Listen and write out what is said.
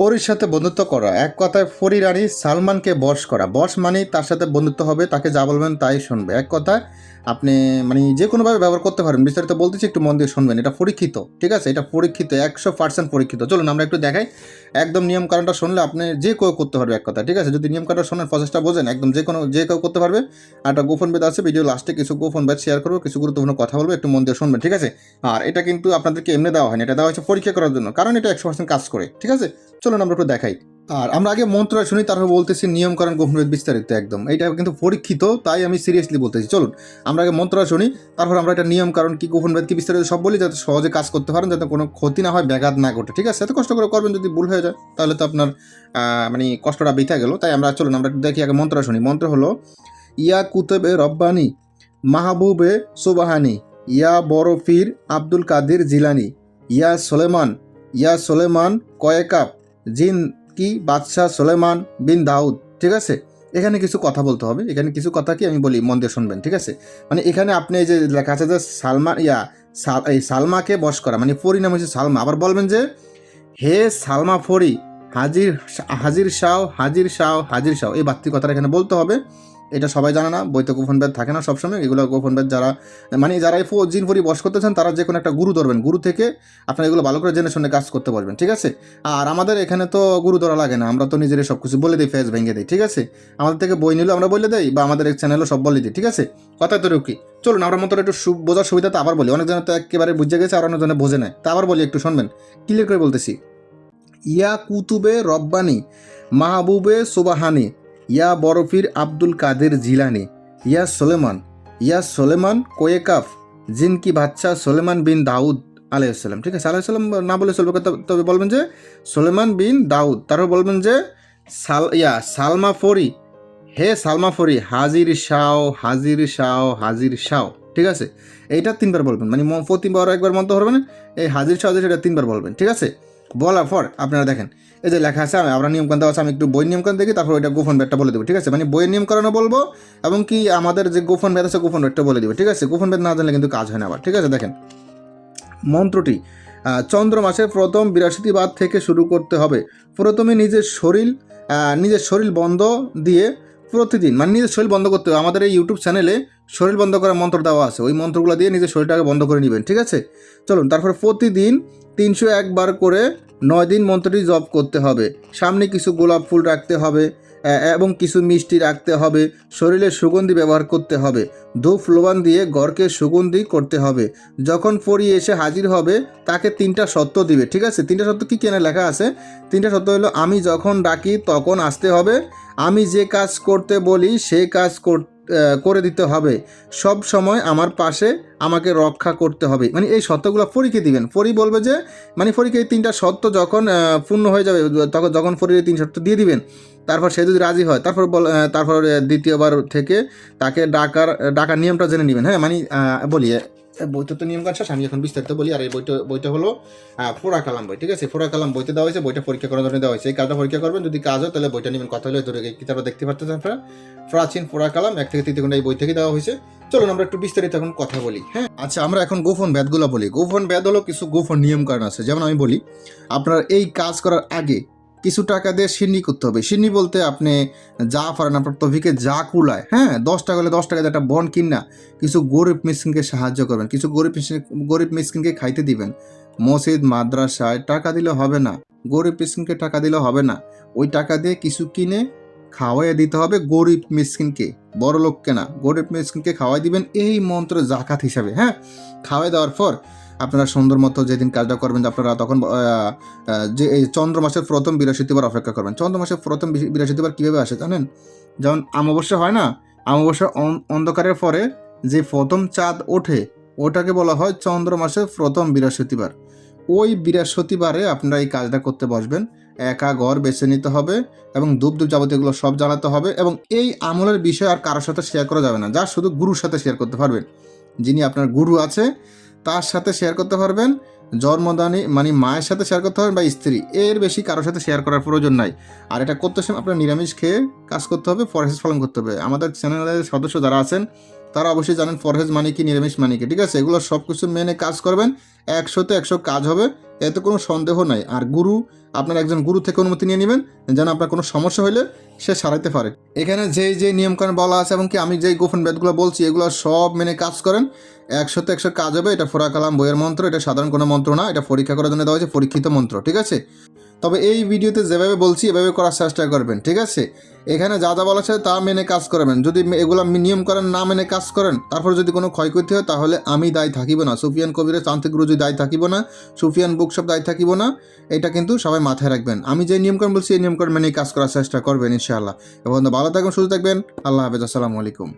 পরীর সাথে বন্ধুত্ব করা। এক কথায় ফরি রানী সালমানকে বশ করা। বশ মানে তার সাথে বন্ধুত্ব হবে, তাকে যা বলবেন তাই শুনবে। এক কথায় আপনি মানে যে কোনোভাবে ব্যবহার করতে পারেন, বিস্তারিত বলতেছি, একটু মন দিয়ে শুনবেন। এটা পরীক্ষিত, ঠিক আছে? এটা পরীক্ষিত, একশো পার্সেন্ট পরীক্ষিত। চলুন, আমরা একটু দেখাই। একদম নিয়ম কারণটা শুনলে আপনি যে কেউ করতে পারবে এক কথা, ঠিক আছে? যদি নিয়ম কারণটা শোনেন প্রসেসটা বোঝেন, একদম যে কোনো, যে কেউ করতে পারবে। আর একটা গোপন বেদ আছে ভিডিও লাস্টে কিছু গোপন বেদ শেয়ার করব, কিছু গুরুত্বপূর্ণ কথা বলব, একটু মন দিয়ে শুনবেন, ঠিক আছে? আর এটা কিন্তু আপনাদেরকে এমনি দেওয়া হয়নি, এটা দেওয়া হয়েছে পরীক্ষা করার জন্য, কারণ এটা একশো পার্সেন্ট কাজ করে, ঠিক আছে? চলুন, আমরা একটু দেখাই। আর আমরা আগে মন্ত্র শুনি, তারপর বলতেছি নিয়ম কারণ গোপনবেদ বিস্তারিত একদম। এটা কিন্তু পরীক্ষিত, তাই আমি সিরিয়াসলি বলতেছি। চলুন, আমরা আগে মন্ত্র শুনি, তারপর আমরা এটা নিয়ম কারণ কি গোপনবেদ কি বিস্তারিত সব বলি, যাতে সহজে কাজ করতে পারেন, যাতে কোনো ক্ষতি না হয়, ব্যাঘাত না ঘটে। ঠিক আছে? এত কষ্ট করে করবেন, যদি ভুল হয়ে যায়, তাহলে তো আপনার মানে কষ্টটা বৃথা গেল। তাই আমরা চলুন, আমরা দেখি আগে মন্ত্র শুনি। মন্ত্র হলো, ইয়া কুতেবে রব্বানি, মাহবুবে সুবাহানি, ইয়া বরফির আব্দুল কাদির জিলানি, ইয়া সোলেমান ইয়া সোলেমান কয়েকাপ জিন কি বাদশাহ সোলেমান বিন দাউদ, ঠিক আছে? এখানে কিছু কথা বলতে হবে। এখানে কিছু কথা কি আমি বলি, মন দিয়ে শুনবেন, ঠিক আছে? মানে এখানে আপনি এই যে লেখা আছে যে সালমা, ইয়া এই সালমাকে বশ করা মানে ফরি নাম হচ্ছে সালমা। আবার বলবেন যে, হে সালমা ফরি, হাজির হাজির শাও হাজির শাও হাজির শাও এই বাত্তি কথাটা এখানে বলতে হবে। এটা সবাই জানে না বইতে গোপন বেদ থাকে না সবসময়। এগুলো গোপন বেদ যারা মানে যারা এই জিন ফরি বস করতেছেন তারা যে কোনো একটা গুরু ধরবেন। গুরু থেকে আপনারা এগুলো ভালো করে জেনে শুনে কাজ করতে পারবেন, ঠিক আছে? আর আমাদের এখানে তো গুরু ধরা লাগে না, আমরা তো নিজেরাই সব কিছু বলে দিই, ফেস ভেঙে দিই, ঠিক আছে? আমাদের থেকে বই নিলেও আমরা বলে দিই, বা আমাদের এক চ্যানেলও সব বলে দিই, ঠিক আছে? কথা তো কি চলুন, আমরা মতো একটু সু- বোঝার সুবিধা সুবিধাতে আবার বলি। অনেকজনে তো একেবারে বুঝে গেছে, আর অনেকজনে বোঝে নেয় তা আবার বলি, একটু শুনবেন। ক্লিয়ার করে বলতেছি। ইয়া কুতুবে রব্বানি, মাহবুবে সুবাহানি। ইয়া বরফির আব্দুল কাদের জিলানি, ইয়া সোলেমান ইয়া সোলেমান কোয়েকাফ জিনকি বাচ্চা সোলেমান বিন দাউদ আলাইসাল্লাম ঠিক আছে আলাইসাল্লাম না বলে চলবে তবে- বলবেন যে সোলেমান বিন দাউদ। তারপর বলবেন যে সাল, ইয়া সালমা ফরি। হে সালমা ফরি, হাজির শাও হাজির শাও হাজির শাও। ঠিক আছে, এইটা তিনবার বলবেন। মানে প্রতিবার একবার মন্ত্র করবেন এই হাজির শাও যেটা তিনবার বলবেন। ঠিক আছে বলার পর আপনারা দেখেন, এই যে লেখা আছে আমি আমরা নিয়মকান্ত আছে, আমি একটু বই নিয়মকানুন দেখি, তারপর ওইটা গোপন বেদটা বলে দেবো, ঠিক আছে? মানে বইয়ের নিয়মকানুনও বলব, এবং কি আমাদের যে গোপন বেদ আছে, গোপন বেদটা বলে দেবো, ঠিক আছে? গোপন বেদ না জানলে কিন্তু কাজ হয় না আবার, ঠিক আছে? দেখেন, মন্ত্রটি চন্দ্র মাসের প্রথম বৃহস্পতিবার থেকে শুরু করতে হবে। প্রথমে নিজের শরীর নিজের শরীর বন্ধ দিয়ে প্রতিদিন মানে নিজের শরীর বন্ধ করতে হবে। আমাদের এই ইউটিউব চ্যানেলে শরীর বন্ধ করার মন্ত্র দেওয়া আছে। ওই মন্ত্রগুলো দিয়ে নিজের শরীরটাকে বন্ধ করে নেবেন, ঠিক আছে? চলুন, তারপর প্রতিদিন তিনশো একবার করে নয় দিন মন্ত্রটি জপ করতে হবে। সামনে কিছু গোলাপ ফুল রাখতে হবে। এবং কিছু মিষ্টি রাখতে হবে শরীরে সুগন্ধি ব্যবহার করতে হবে ধূপ লোবান দিয়ে গড়কে সুগন্ধি করতে হবে। যখন পরি এসে হাজির হবে তাকে তিনটা সত্য দিবে ঠিক আছে? তিনটা সত্য কি কেনা লেখা আছে? তিনটা সত্য হলো আমি যখন ডাকি তখন আসতে হবে আমি যে কাজ করতে বলি সে কাজ কর- আহ, করে দিতে হবে। সব সময় আমার পাশে আমাকে রক্ষা করতে হবে। মানে এই সত্যগুলো ফরিকে দিবেন। ফরি বলবে যে মানে ফরিকে এই তিনটা সত্য যখন পূর্ণ হয়ে যাবে, তখন, যখন ফরির এই তিন সত্য দিয়ে দিবেন, তারপর সে যদি রাজি হয়, তারপর বল তারপর দ্বিতীয়বার থেকে তাকে ডাকার ডাকার নিয়মটা জেনে নেবেন। হ্যাঁ মানে বলি বইটা তো নিয়ম কাজ শেষ, আমি এখন বিস্তারিত বলি আর এই বইটা বইটা হলো ফোরা কালাম বই ঠিক আছে? ফোরা কালাম বইতে দেওয়া হয়েছে বইটা পরীক্ষা করার জন্য দেওয়া হয়েছে। এই কাজটা পরীক্ষা করবেন যদি কাজ হয় তাহলে বইটা নেবেন। কথা হলে ধরে কিতাবটা দেখতে পারতেছেন আপনারা? প্রাচীন ফোরা কালাম এক থেকে তৃতীয় খণ্ড এই বই থেকে দেওয়া হয়েছে। চলুন আমরা একটু বিস্তারিত এখন কথা বলি হ্যাঁ? আচ্ছা আমরা এখন গোপন ব্যাধগুলো বলি। গোপন ব্যাধ হলো কিছু গোপন নিয়ম কারণ আছে। যেমন আমি বলি আপনার এই কাজ করার আগে কিছু টাকা দিয়ে সিন্নি করতে হবে। সিন্নি বলতে আপনি যা পারেন, আপনার তভিকে যা কুলায় হ্যাঁ? দশ টাকা হলে দশ টাকা একটা বন কিনা কিছু গরিব মিসকিনকে সাহায্য করবেন, কিছু গরিব গরিব মিসকিনকে খাইতে দিবেন। মসজিদ, মাদ্রাসায় টাকা দিলে হবে না। গরিব মিসকিনকে টাকা দিলে হবে না। ওই টাকা দিয়ে কিছু কিনে খাওয়াইয়া দিতে হবে গরিব মিসকিনকে, বড় লোককে না। গরিব মিসকিনকে খাওয়াই দিবেন এই মন্ত্র জাকাত হিসাবে হ্যাঁ? খাওয়াই দেওয়ার পর আপনারা সুন্দর মতো যেদিন কাজটা করবেন, আপনারা তখন যে এই চন্দ্র মাসের প্রথম বৃহস্পতিবার অপেক্ষা করবেন। চন্দ্র মাসের প্রথম বৃহ- বৃহস্পতিবার কীভাবে আসে জানেন? যেমন অমাবস্যা হয় না? অমাবস্যা অন- অন্ধকারের পরে যে প্রথম চাঁদ ওঠে, ওটাকে বলা হয় চন্দ্র মাসের প্রথম বৃহস্পতিবার। ওই বৃহস্পতিবারে আপনারা এই কাজটা করতে বসবেন। একা ঘর বেছে নিতে হবে এবং ধূপ ধূপ যাবতীয়গুলো সব জ্বালাতে হবে এবং এই আমলের বিষয় আর কারোর সাথে শেয়ার করা যাবে না। যা শুধু গুরুর সাথে শেয়ার করতে পারবেন। যিনি আপনার গুরু আছে, তার সাথে শেয়ার করতে পারবেন। জন্মদানী মানে মায়ের সাথে শেয়ার করতে পারবেন বা স্ত্রী। এর বেশি কারোর সাথে শেয়ার করার প্রয়োজন নাই। আর এটা করতে সময় আপনার নিরামিষ খেয়ে কাজ করতে হবে ফরেস্ট পালন করতে হবে। আমাদের চ্যানেলের সদস্য যারা আছেন তারা অবশ্যই জানেন ফরহেজ মানে কি, নিরামিষ মানে কি, ঠিক আছে? এগুলো সব কিছু মেনে কাজ করবেন একশোতে একশো কাজ হবে, এতে কোনো সন্দেহ নাই। আর গুরু, আপনার একজন গুরু থেকে অনুমতি নিয়ে নেবেন, যেন আপনার কোনো সমস্যা হলে সে সারাইতে পারে। এখানে যেই যে নিয়মকানুন বলা আছে এবং কি, আমি যেই গোপন বেদগুলো বলছি, এগুলো সব মেনে কাজ করেন। একশোতে একশো কাজ হবে, এটা ফোরা কালাম বইয়ের মন্ত্র, এটা সাধারণ কোনো মন্ত্র না, এটা পরীক্ষা করার জন্য দেওয়া হয়েছে, পরীক্ষিত মন্ত্র, ঠিক আছে? তবে এই ভিডিওতে যেভাবে বলছি, এভাবে করার চেষ্টা করবেন, ঠিক আছে? এখানে যা যা বলা আছে তা মেনে কাজ করবেন। যদি এগুলো নিয়ম করেন, না মেনে কাজ করেন, তারপর যদি কোনো ক্ষয়ক্ষতি হয়, তাহলে আমি দায়ী থাকিব না। সুফিয়ান কবিরের তান্ত্রিক গুরুজি দায়ী থাকিব না, সুফিয়ান বুকশপ দায়ী থাকিব না, এটা কিন্তু সবাই মাথায় রাখবেন। আমি যে নিয়মকানুন বলছি, এই নিয়মকানুন মেনে কাজ করার চেষ্টা করবেন, ইনশাআল্লাহ। এবং ভালো থাকবেন, সুস্থ থাকবেন। আল্লাহ হাফেজ, আসসালামু আলাইকুম।